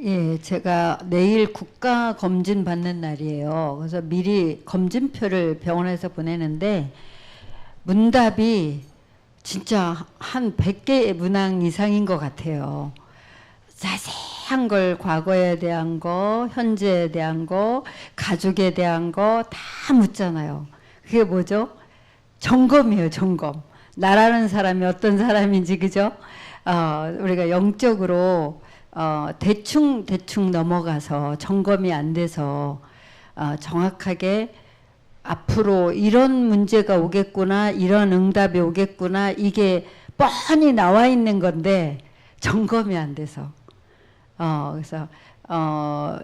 예, 제가 내일 국가 검진 받는 날이에요. 그래서 미리 검진표를 병원에서 보내는데 문답이 진짜 한 100개 문항 이상인 것 같아요. 자세한 걸 과거에 대한 거, 현재에 대한 거, 가족에 대한 거 다 묻잖아요. 그게 뭐죠? 점검이에요, 점검. 나라는 사람이 어떤 사람인지 그죠? 어, 우리가 영적으로 어, 대충 대충 넘어가서 점검이 안 돼서 어, 정확하게 앞으로 이런 문제가 오겠구나, 이런 응답이 오겠구나, 이게 뻔히 나와 있는 건데 점검이 안 돼서 어, 그래서 어,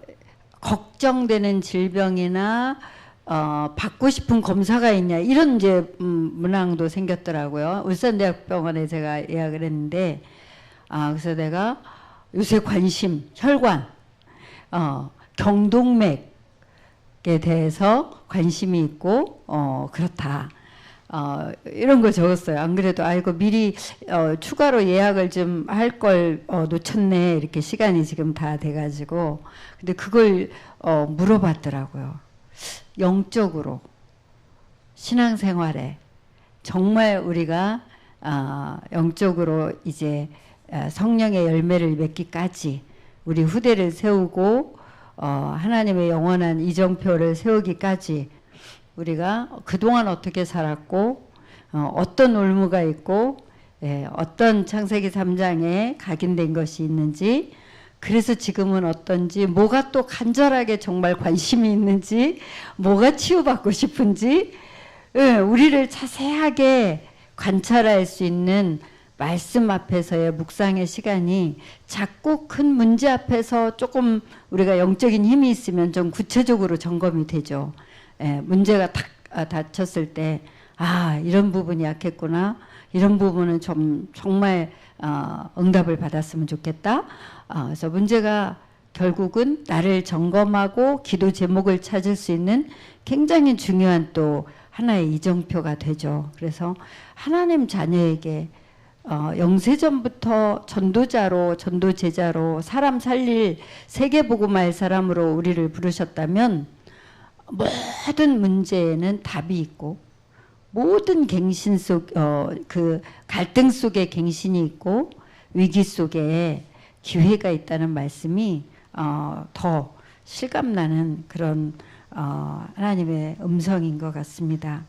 걱정되는 질병이나 어, 받고 싶은 검사가 있냐 이런 이제 음, 문항도 생겼더라고요. 울산대학병원에 제가 예약을 했는데 아 그래서 내가 요새 관심 혈관, 어, 경동맥에 대해서 관심이 있고 어, 그렇다. 어, 이런 걸 적었어요. 안 그래도 아이고 미리 어, 추가로 예약을 좀 할 걸 어, 놓쳤네 이렇게 시간이 지금 다 돼가지고 근데 그걸 어, 물어봤더라고요. 영적으로 신앙생활에 정말 우리가 아, 영적으로 이제 아, 성령의 열매를 맺기까지 우리 후대를 세우고 어, 하나님의 영원한 이정표를 세우기까지 우리가 그동안 어떻게 살았고 어, 어떤 올무가 있고 예, 어떤 창세기 3장에 각인된 것이 있는지 그래서 지금은 어떤지 뭐가 또 간절하게 정말 관심이 있는지 뭐가 치유받고 싶은지 예, 우리를 자세하게 관찰할 수 있는 말씀 앞에서의 묵상의 시간이 작고 큰 문제 앞에서 조금 우리가 영적인 힘이 있으면 좀 구체적으로 점검이 되죠. 예, 문제가 탁 아, 닥쳤을 때, 아, 이런 부분이 약했구나. 이런 부분은 좀 정말 어, 응답을 받았으면 좋겠다. 어, 그래서 문제가 결국은 나를 점검하고 기도 제목을 찾을 수 있는 굉장히 중요한 또 하나의 이정표가 되죠. 그래서 하나님 자녀에게 어, 영세전부터 전도자로 전도 제자로 사람 살릴 세계 복음할 사람으로 우리를 부르셨다면 모든 문제에는 답이 있고 모든 갱신 속, 어, 그 갈등 속에 갱신이 있고 위기 속에 기회가 있다는 말씀이 어, 더 실감나는 그런 어, 하나님의 음성인 것 같습니다.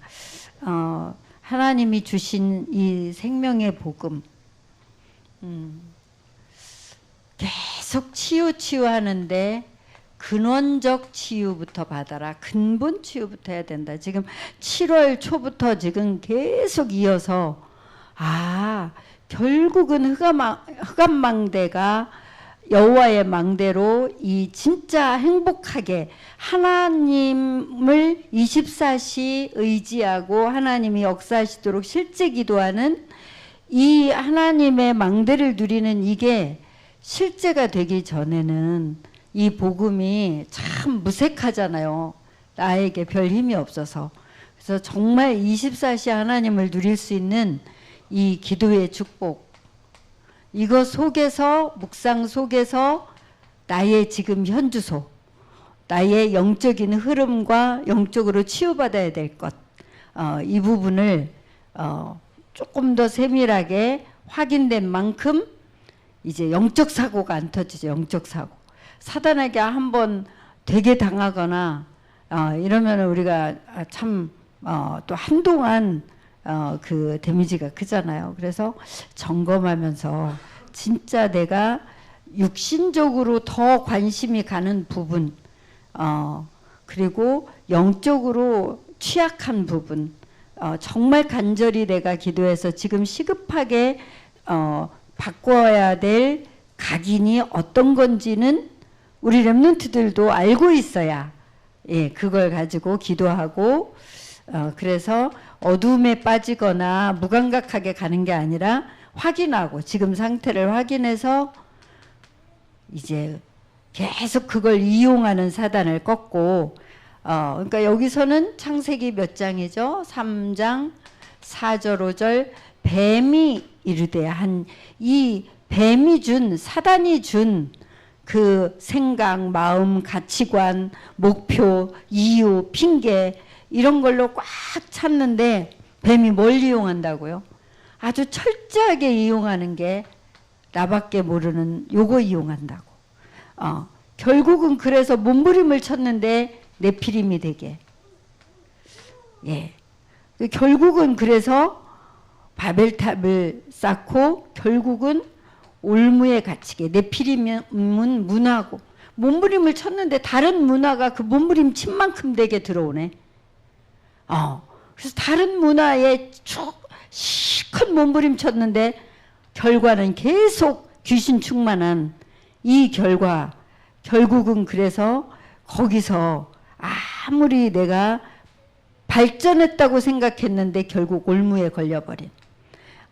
어, 하나님이 주신 이 생명의 복음, 음, 계속 치유 치유하는데 근원적 치유부터 받아라. 근본 치유부터 해야 된다. 지금 7월 초부터 지금 계속 이어서 아 결국은 흑암 흑암망대가 여호와의 망대로 이 진짜 행복하게 하나님을 24시 의지하고 하나님이 역사하시도록 실제 기도하는 이 하나님의 망대를 누리는 이게 실제가 되기 전에는 이 복음이 참 무색하잖아요. 나에게 별 힘이 없어서. 그래서 정말 24시 하나님을 누릴 수 있는 이 기도의 축복. 이거 속에서, 묵상 속에서 나의 지금 현주소, 나의 영적인 흐름과 영적으로 치유받아야 될 것, 어, 이 부분을 어, 조금 더 세밀하게 확인된 만큼 이제 영적 사고가 안 터지죠. 영적 사고. 사단에게 한번 되게 당하거나 어, 이러면 우리가 참 어, 또 한동안 어, 그 데미지가 크잖아요. 그래서 점검하면서 진짜 내가 육신적으로 더 관심이 가는 부분, 어, 그리고 영적으로 취약한 부분, 어, 정말 간절히 내가 기도해서 지금 시급하게 어, 바꿔야 될 각인이 어떤 건지는 우리 렘넌트들도 알고 있어야 예, 그걸 가지고 기도하고 어, 그래서 어둠에 빠지거나 무감각하게 가는 게 아니라 확인하고 지금 상태를 확인해서 이제 계속 그걸 이용하는 사단을 꺾고 어, 그러니까 여기서는 창세기 몇 장이죠? 3장 4절 5절 뱀이 이르되 한 이 뱀이 준 사단이 준 그 생각, 마음, 가치관, 목표, 이유, 핑계 이런 걸로 꽉 찼는데 뱀이 뭘 이용한다고요? 아주 철저하게 이용하는 게 나밖에 모르는 요거 이용한다고. 어, 결국은 그래서 몸부림을 쳤는데 내피림이 되게. 예. 그 결국은 그래서 바벨탑을 쌓고 결국은 올무에 갇히게 내피림은 문화고 몸부림을 쳤는데 다른 문화가 그 몸부림 친 만큼 되게 들어오네. 어. 그래서 다른 문화에 쭉 실컷 몸부림 쳤는데 결과는 계속 귀신 충만한 이 결과 결국은 그래서 거기서 아무리 내가 발전했다고 생각했는데 결국 올무에 걸려버린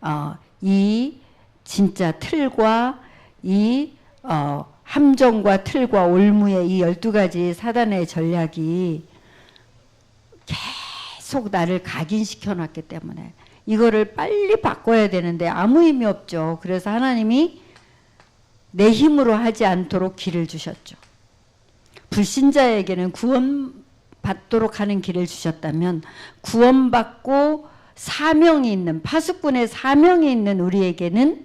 어, 이 진짜 틀과 이 어, 함정과 틀과 올무의 이 열두 가지 사단의 전략이 계속 나를 각인시켜 놨기 때문에 이거를 빨리 바꿔야 되는데 아무 의미 없죠. 그래서 하나님이 내 힘으로 하지 않도록 길을 주셨죠. 불신자에게는 구원 받도록 하는 길을 주셨다면 구원받고 사명이 있는 파수꾼의 사명이 있는 우리에게는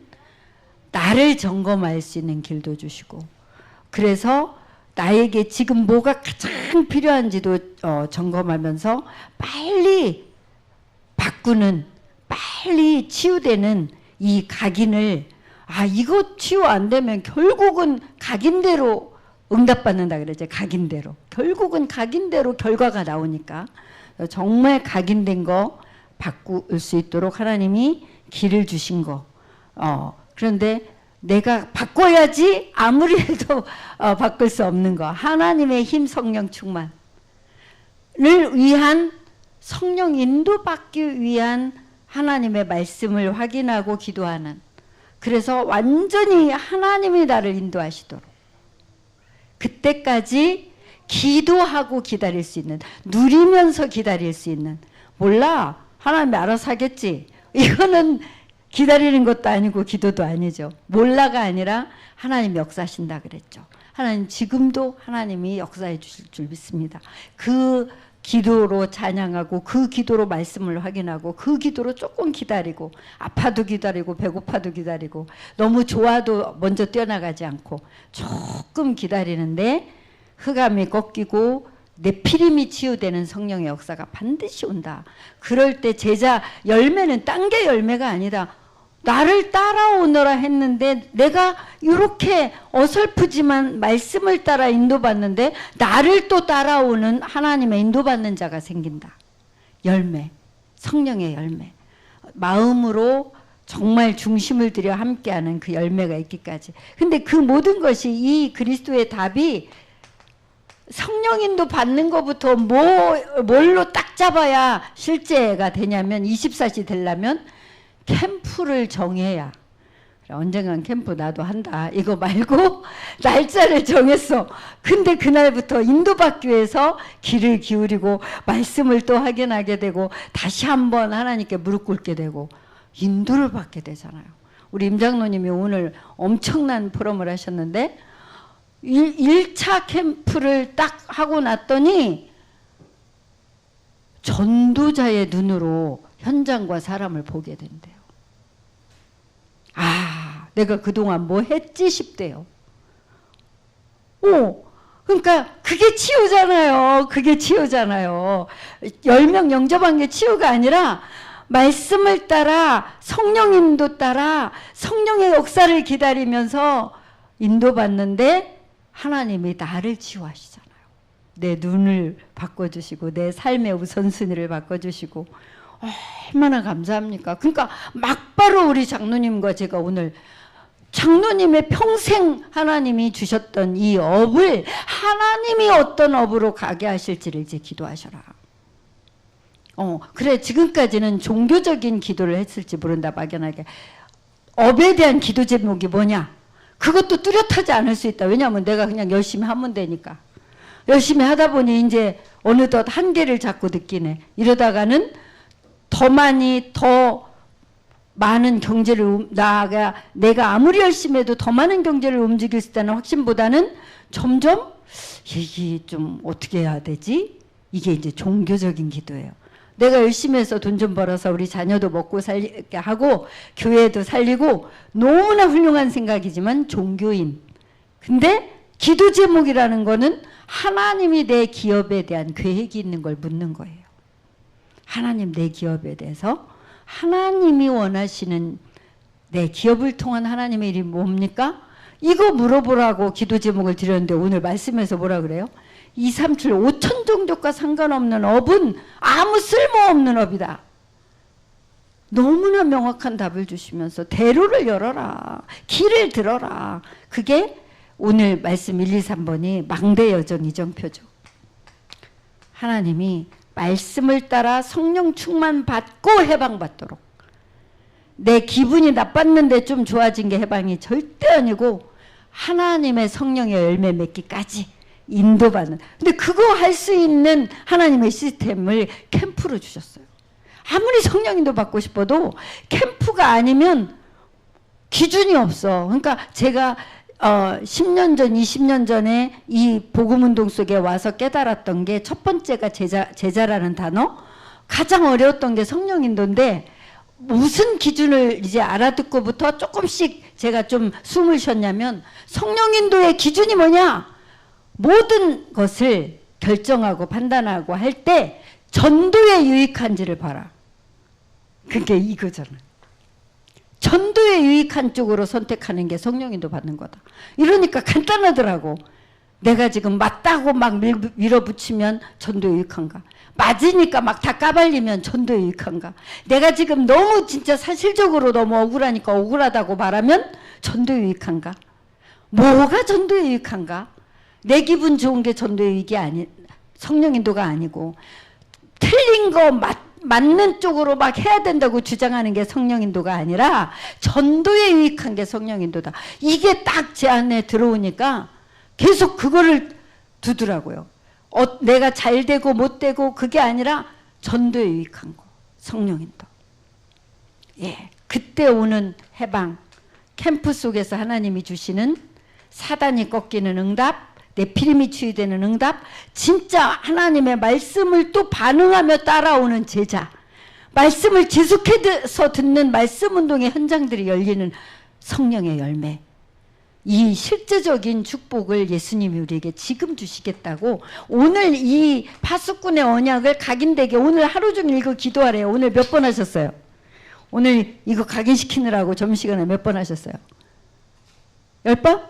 나를 점검할 수 있는 길도 주시고 그래서 나에게 지금 뭐가 가장 필요한지도 어, 점검하면서 빨리 바꾸는 빨리 치유되는 이 각인을 아 이거 치유 안 되면 결국은 각인대로 응답받는다 그러죠. 각인대로. 결국은 각인대로 결과가 나오니까 정말 각인된 거 바꿀 수 있도록 하나님이 길을 주신 거. 어, 그런데 내가 바꿔야지 아무리 해도 어, 바꿀 수 없는 거. 하나님의 힘 성령 충만을 위한 성령 인도받기 위한 하나님의 말씀을 확인하고 기도하는. 그래서 완전히 하나님이 나를 인도하시도록. 그때까지 기도하고 기다릴 수 있는 누리면서 기다릴 수 있는. 몰라 하나님이 알아서 하겠지. 이거는 기다리는 것도 아니고 기도도 아니죠. 몰라가 아니라 하나님 역사하신다 그랬죠. 하나님 지금도 하나님이 역사해 주실 줄 믿습니다. 그 기도로 찬양하고 그 기도로 말씀을 확인하고 그 기도로 조금 기다리고 아파도 기다리고 배고파도 기다리고 너무 좋아도 먼저 뛰어나가지 않고 조금 기다리는데 흑암이 꺾이고 내 피림이 치유되는 성령의 역사가 반드시 온다. 그럴 때 제자 열매는 딴 게 열매가 아니다. 나를 따라오너라 했는데 내가 이렇게 어설프지만 말씀을 따라 인도받는데 나를 또 따라오는 하나님의 인도받는 자가 생긴다. 열매, 성령의 열매. 마음으로 정말 중심을 들여 함께하는 그 열매가 있기까지. 근데 그 모든 것이 이 그리스도의 답이 성령인도 받는 것부터 뭐, 뭘로 딱 잡아야 실제가 되냐면 24시 되려면 캠프를 정해야. 언젠간 캠프 나도 한다. 이거 말고 날짜를 정했어. 근데 그날부터 인도받기 위해서 귀를 기울이고 말씀을 또 확인하게 되고 다시 한번 하나님께 무릎 꿇게 되고 인도를 받게 되잖아요. 우리 임장로님이 오늘 엄청난 포럼을 하셨는데 1, 차 캠프를 딱 하고 났더니 전도자의 눈으로 현장과 사람을 보게 된대요 아, 내가 그동안 뭐 했지 싶대요. 오, 그러니까 그게 치유잖아요. 그게 치유잖아요. 10명 영접한 게 치유가 아니라 말씀을 따라 성령 인도 따라 성령의 역사를 기다리면서 인도받는데 하나님이 나를 치유하시잖아요. 내 눈을 바꿔주시고 내 삶의 우선순위를 바꿔주시고 얼마나 감사합니까? 그러니까 막바로 우리 장로님과 제가 오늘 장로님의 평생 하나님이 주셨던 이 업을 하나님이 어떤 업으로 가게 하실지를 이제 기도하셔라. 어, 그래, 지금까지는 종교적인 기도를 했을지 모른다, 막연하게. 업에 대한 기도 제목이 뭐냐? 그것도 뚜렷하지 않을 수 있다. 왜냐하면 내가 그냥 열심히 하면 되니까. 열심히 하다 보니 이제 어느덧 한계를 자꾸 느끼네. 이러다가는 더 많이 더 많은 경제를 움- 나가 내가 아무리 열심히 해도 더 많은 경제를 움직일 수 있다는 확신보다는 점점 이게 좀 어떻게 해야 되지? 이게 이제 종교적인 기도예요. 내가 열심히 해서 돈 좀 벌어서 우리 자녀도 먹고 살게 하고 교회도 살리고 너무나 훌륭한 생각이지만 종교인. 근데 기도 제목이라는 거는 하나님이 내 기업에 대한 계획이 있는 걸 묻는 거예요. 하나님 내 기업에 대해서 하나님이 원하시는 내 기업을 통한 하나님의 일이 뭡니까? 이거 물어보라고 기도 제목을 드렸는데 오늘 말씀에서 뭐라 그래요? 2, 3, 7, 5천 종족과 상관없는 업은 아무 쓸모없는 업이다. 너무나 명확한 답을 주시면서 대로를 열어라. 길을 들어라. 그게 오늘 말씀 1, 2, 3번이 망대 여정 이정표죠. 하나님이 말씀을 따라 성령 충만 받고 해방받도록 내 기분이 나빴는데 좀 좋아진 게 해방이 절대 아니고 하나님의 성령의 열매 맺기까지 인도받는 근데 그거 할 수 있는 하나님의 시스템을 캠프로 주셨어요. 아무리 성령 인도 받고 싶어도 캠프가 아니면 기준이 없어. 그러니까 제가 어 10년 전, 20년 전에 이 복음 운동 속에 와서 깨달았던 게 첫 번째가 제자 제자라는 단어 가장 어려웠던 게 성령 인도인데 무슨 기준을 이제 알아듣고부터 조금씩 제가 좀 숨을 쉬었냐면 성령 인도의 기준이 뭐냐? 모든 것을 결정하고 판단하고 할 때 전도에 유익한지를 봐라. 그게 이거잖아. 전도에 유익한 쪽으로 선택하는 게 성령인도 받는 거다. 이러니까 간단하더라고. 내가 지금 맞다고 막 밀- 밀어붙이면 전도에 유익한가? 맞으니까 막 다 까발리면 전도에 유익한가? 내가 지금 너무 진짜 사실적으로 너무 억울하니까 억울하다고 말하면 전도에 유익한가? 뭐가 전도에 유익한가? 내 기분 좋은 게 전도의 유익이 아니 성령 인도가 아니고 틀린 거 맞, 맞는 쪽으로 막 해야 된다고 주장하는 게 성령인도가 아니라 전도에 유익한 게 성령인도다. 이게 딱 제 안에 들어오니까 계속 그거를 두더라고요. 어, 내가 잘 되고 못 되고 그게 아니라 전도에 유익한 거 성령인도. 예, 그때 오는 해방 캠프 속에서 하나님이 주시는 사단이 꺾이는 응답, 내피림이 치유되는 응답, 진짜 하나님의 말씀을 또 반응하며 따라오는 제자, 말씀을 지속해서 듣는 말씀 운동의 현장들이 열리는 성령의 열매. 이 실제적인 축복을 예수님이 우리에게 지금 주시겠다고 오늘 이 파수꾼의 언약을 각인되게 오늘 하루 종일 이거 기도하래요. 오늘 몇 번 하셨어요? 오늘 이거 각인시키느라고 점심시간에 몇 번 하셨어요? 열 번?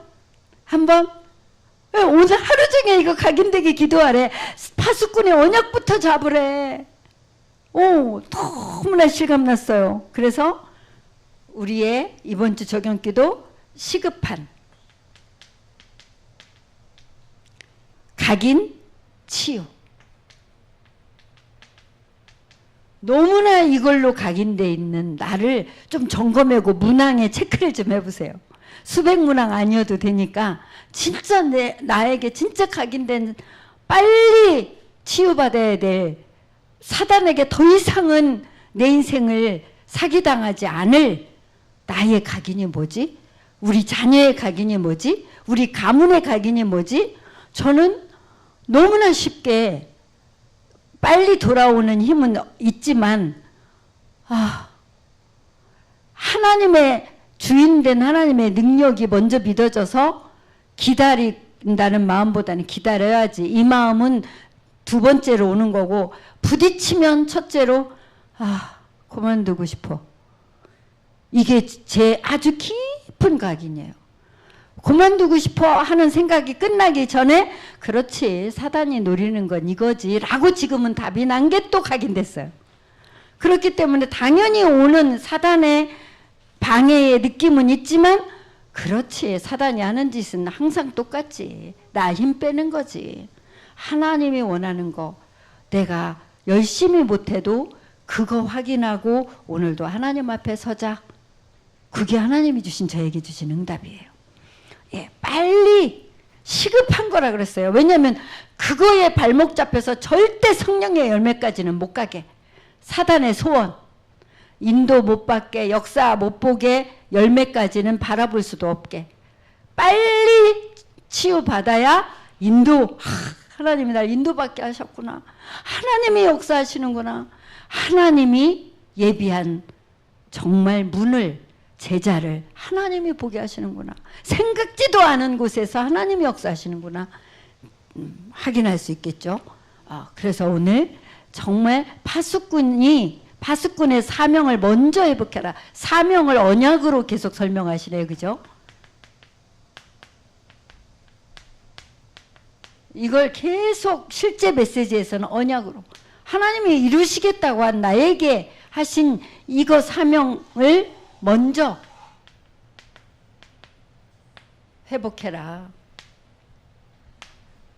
한 번? 왜 오늘 하루 종일 이거 각인되게 기도하래. 파수꾼의 언약부터 잡으래. 오, 너무나 실감났어요. 그래서 우리의 이번 주 적용기도 시급한 각인 치유. 너무나 이걸로 각인돼 있는 나를 좀 점검하고 문항에 체크를 좀 해보세요. 수백 문항 아니어도 되니까 진짜 내 나에게 진짜 각인된 빨리 치유받아야 될 사단에게 더 이상은 내 인생을 사기당하지 않을 나의 각인이 뭐지? 우리 자녀의 각인이 뭐지? 우리 가문의 각인이 뭐지? 저는 너무나 쉽게 빨리 돌아오는 힘은 있지만 아 하나님의 주인된 하나님의 능력이 먼저 믿어져서 기다린다는 마음보다는 기다려야지 이 마음은 두 번째로 오는 거고 부딪히면 첫째로 아 그만두고 싶어 이게 제 아주 깊은 각인이에요. 그만두고 싶어 하는 생각이 끝나기 전에 그렇지 사단이 노리는 건 이거지 라고 지금은 답이 난 게 또 각인됐어요. 그렇기 때문에 당연히 오는 사단의 방해의 느낌은 있지만 그렇지. 사단이 하는 짓은 항상 똑같지. 나 힘 빼는 거지. 하나님이 원하는 거 내가 열심히 못해도 그거 확인하고 오늘도 하나님 앞에 서자. 그게 하나님이 주신 저에게 주신 응답이에요. 예, 빨리 시급한 거라 그랬어요. 왜냐하면 그거에 발목 잡혀서 절대 성령의 열매까지는 못 가게. 사단의 소원 인도 못 받게 역사 못 보게 열매까지는 바라볼 수도 없게. 빨리 치유받아야 인도 하, 하나님이 날 인도받게 하셨구나. 하나님이 역사하시는구나. 하나님이 예비한 정말 문을 제자를 하나님이 보게 하시는구나. 생각지도 않은 곳에서 하나님이 역사하시는구나. 음, 확인할 수 있겠죠. 아, 그래서 오늘 정말 파수꾼이 파수꾼의 사명을 먼저 회복해라. 사명을 언약으로 계속 설명하시네요. 그죠? 이걸 계속 실제 메시지에서는 언약으로 하나님이 이루시겠다고 한 나에게 하신 이거 사명을 먼저 회복해라.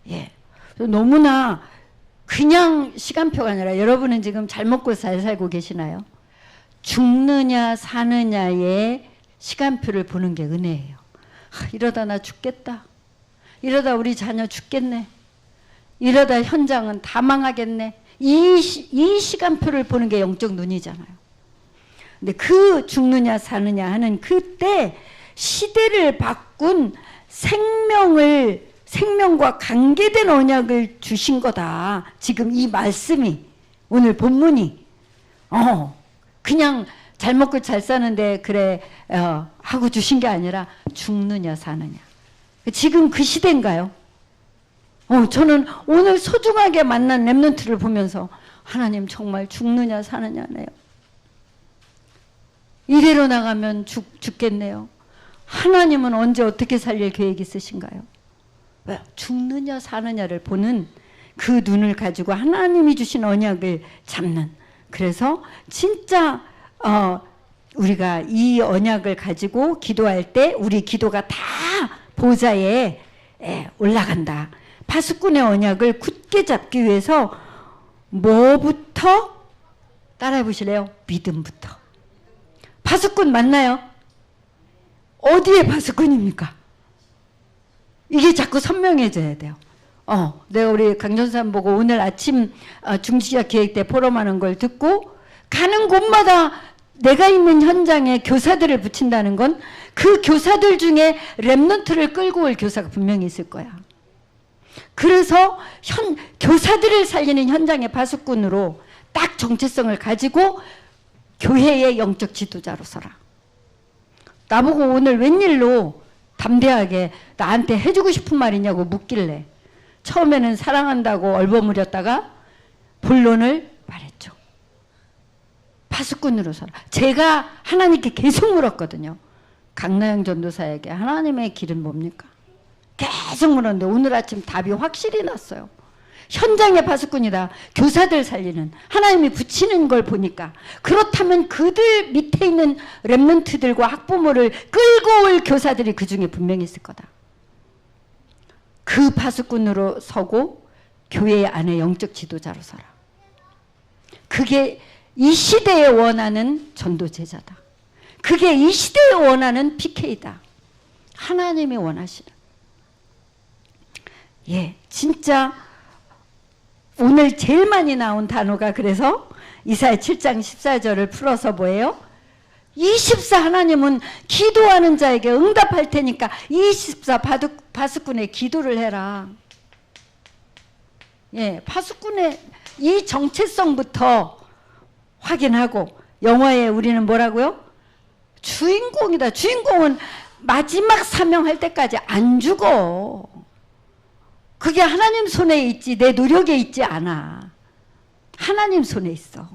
예. 너무나 그냥 시간표가 아니라 여러분은 지금 잘 먹고 잘 살고 계시나요? 죽느냐 사느냐의 시간표를 보는 게 은혜예요. 아, 이러다 나 죽겠다. 이러다 우리 자녀 죽겠네. 이러다 현장은 다 망하겠네. 이, 시, 이 시간표를 보는 게 영적 눈이잖아요. 근데 그 죽느냐 사느냐 하는 그때 시대를 바꾼 생명을 생명과 관계된 언약을 주신 거다. 지금 이 말씀이 오늘 본문이 어 그냥 잘 먹고 잘 사는데 그래 어, 하고 주신 게 아니라 죽느냐 사느냐. 지금 그 시대인가요? 어 저는 오늘 소중하게 만난 렘넌트를 보면서 하나님 정말 죽느냐 사느냐네요. 이대로 나가면 죽, 죽겠네요. 하나님은 언제 어떻게 살릴 계획 있으신가요? 왜? 죽느냐 사느냐를 보는 그 눈을 가지고 하나님이 주신 언약을 잡는. 그래서 진짜 어, 우리가 이 언약을 가지고 기도할 때 우리 기도가 다 보좌에 예, 올라간다. 파수꾼의 언약을 굳게 잡기 위해서 뭐부터 따라해 보실래요? 믿음부터. 파수꾼 맞나요? 어디에 파수꾼입니까? 이게 자꾸 선명해져야 돼요. 어, 내가 우리 강전산 보고 오늘 아침 어, 중지자 기획 때 포럼하는 걸 듣고 가는 곳마다 내가 있는 현장에 교사들을 붙인다는 건 그 교사들 중에 랩런트를 끌고 올 교사가 분명히 있을 거야. 그래서 현, 교사들을 살리는 현장의 파수꾼으로 딱 정체성을 가지고 교회의 영적 지도자로 서라. 나보고 오늘 웬일로 담대하게 나한테 해주고 싶은 말이냐고 묻길래 처음에는 사랑한다고 얼버무렸다가 본론을 말했죠. 파수꾼으로 서라. 제가 하나님께 계속 물었거든요. 강나영 전도사에게 하나님의 길은 뭡니까? 계속 물었는데 오늘 아침 답이 확실히 났어요. 현장의 파수꾼이다. 교사들 살리는 하나님이 붙이는 걸 보니까 그렇다면 그들 밑에 있는 랩런트들과 학부모를 끌고 올 교사들이 그 중에 분명히 있을 거다. 그 파수꾼으로 서고 교회 안에 영적 지도자로 서라. 그게 이 시대에 원하는 전도 제자다. 그게 이 시대에 원하는 PK다. 하나님이 원하시는. 예, 진짜 오늘 제일 많이 나온 단어가 그래서 이사야 7장 14절을 풀어서 뭐예요? 24 하나님은 기도하는 자에게 응답할 테니까 24 파수꾼의 기도를 해라. 예, 파수꾼의 이 정체성부터 확인하고 영화에 우리는 뭐라고요? 주인공이다. 주인공은 마지막 사명할 때까지 안 죽어. 그게 하나님 손에 있지 내 노력에 있지 않아. 하나님 손에 있어.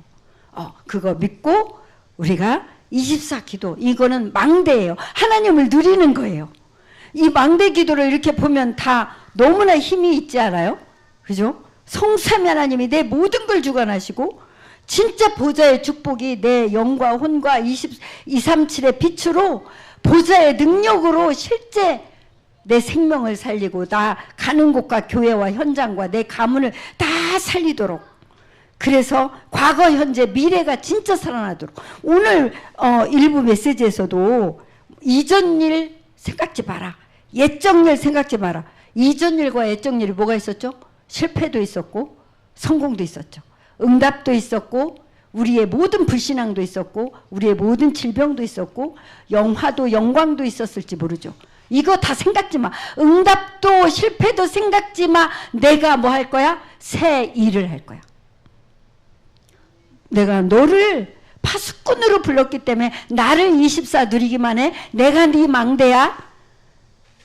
어, 그거 믿고 우리가 24 기도 이거는 망대예요. 하나님을 누리는 거예요. 이 망대 기도를 이렇게 보면 다 너무나 힘이 있지 않아요? 그죠? 성삼위 하나님이 내 모든 걸 주관하시고 진짜 보좌의 축복이 내 영과 혼과 20, 237의 빛으로 보좌의 능력으로 실제 내 생명을 살리고 나 가는 곳과 교회와 현장과 내 가문을 다 살리도록. 그래서 과거 현재 미래가 진짜 살아나도록. 오늘 어, 일부 메시지에서도 이전 일 생각지 마라. 옛적 일 생각지 마라. 이전 일과 옛적 일이 뭐가 있었죠? 실패도 있었고 성공도 있었죠. 응답도 있었고 우리의 모든 불신앙도 있었고 우리의 모든 질병도 있었고 영화도 영광도 있었을지 모르죠. 이거 다 생각지 마. 응답도 실패도 생각지 마. 내가 뭐 할 거야? 새 일을 할 거야. 내가 너를 파수꾼으로 불렀기 때문에 나를 24 누리기만 해. 내가 네 망대야.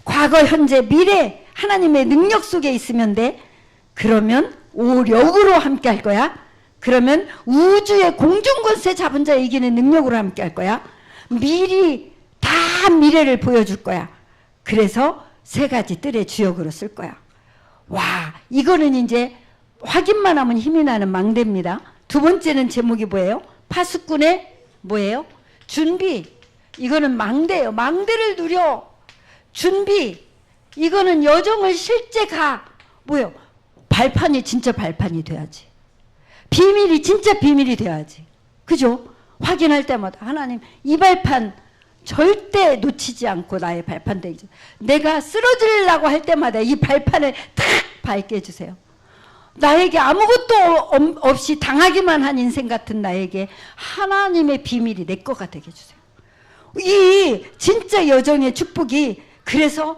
과거, 현재, 미래 하나님의 능력 속에 있으면 돼. 그러면 오력으로 함께 할 거야. 그러면 우주의 공중권세 잡은 자 이기는 능력으로 함께 할 거야. 미리 다 미래를 보여줄 거야. 그래서 세 가지 뜰의 주역으로 쓸 거야. 와, 이거는 이제 확인만 하면 힘이 나는 망대입니다. 두 번째는 제목이 뭐예요? 파수꾼의 뭐예요? 준비. 이거는 망대예요. 망대를 누려. 준비. 이거는 여정을 실제 가. 뭐요? 발판이 진짜 발판이 돼야지. 비밀이 진짜 비밀이 돼야지. 그죠? 확인할 때마다 하나님 이 발판 절대 놓치지 않고 나의 발판 되죠. 내가 쓰러지려고 할 때마다 이 발판을 탁 밟게 해주세요. 나에게 아무것도 없- 없이 당하기만 한 인생 같은 나에게 하나님의 비밀이 내 거가 되게 해주세요. 이 진짜 여정의 축복이 그래서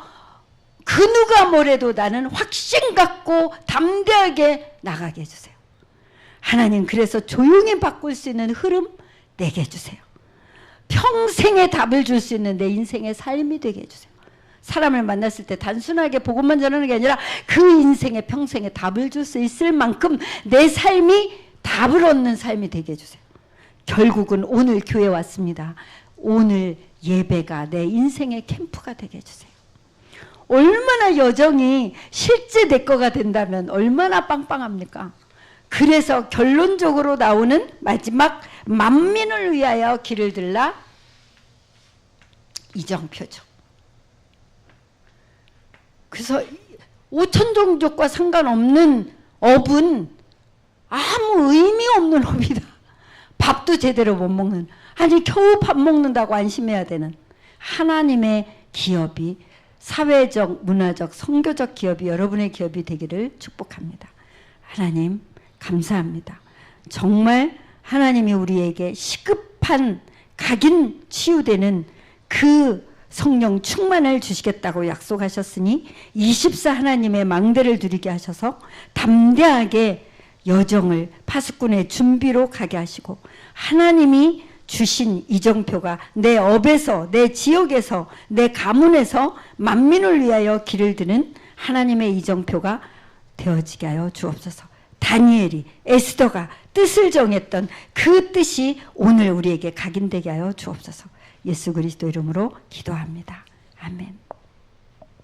그 누가 뭐래도 나는 확신 갖고 담대하게 나가게 해주세요. 하나님 그래서 조용히 바꿀 수 있는 흐름 내게 해주세요. 평생의 답을 줄 수 있는 내 인생의 삶이 되게 해주세요. 사람을 만났을 때 단순하게 복음만 전하는 게 아니라 그 인생의 평생의 답을 줄 수 있을 만큼 내 삶이 답을 얻는 삶이 되게 해주세요. 결국은 오늘 교회 왔습니다. 오늘 예배가 내 인생의 캠프가 되게 해주세요. 얼마나 여정이 실제 내 거가 된다면 얼마나 빵빵합니까? 그래서 결론적으로 나오는 마지막 만민을 위하여 길을 들라 이정표죠. 그래서 오천 종족과 상관없는 업은 아무 의미 없는 업이다. 밥도 제대로 못 먹는 아니 겨우 밥 먹는다고 안심해야 되는 하나님의 기업이 사회적, 문화적, 성교적 기업이 여러분의 기업이 되기를 축복합니다. 하나님 감사합니다. 정말 하나님이 우리에게 시급한 각인 치유되는 그 성령 충만을 주시겠다고 약속하셨으니 24 하나님의 망대를 누리게 하셔서 담대하게 여정을 파수꾼의 준비로 가게 하시고 하나님이 주신 이정표가 내 업에서 내 지역에서 내 가문에서 만민을 위하여 길을 드는 하나님의 이정표가 되어지게 하여 주옵소서. 다니엘이 에스더가 뜻을 정했던 그 뜻이 오늘 우리에게 각인되게 하여 주옵소서. 예수 그리스도 이름으로 기도합니다. 아멘.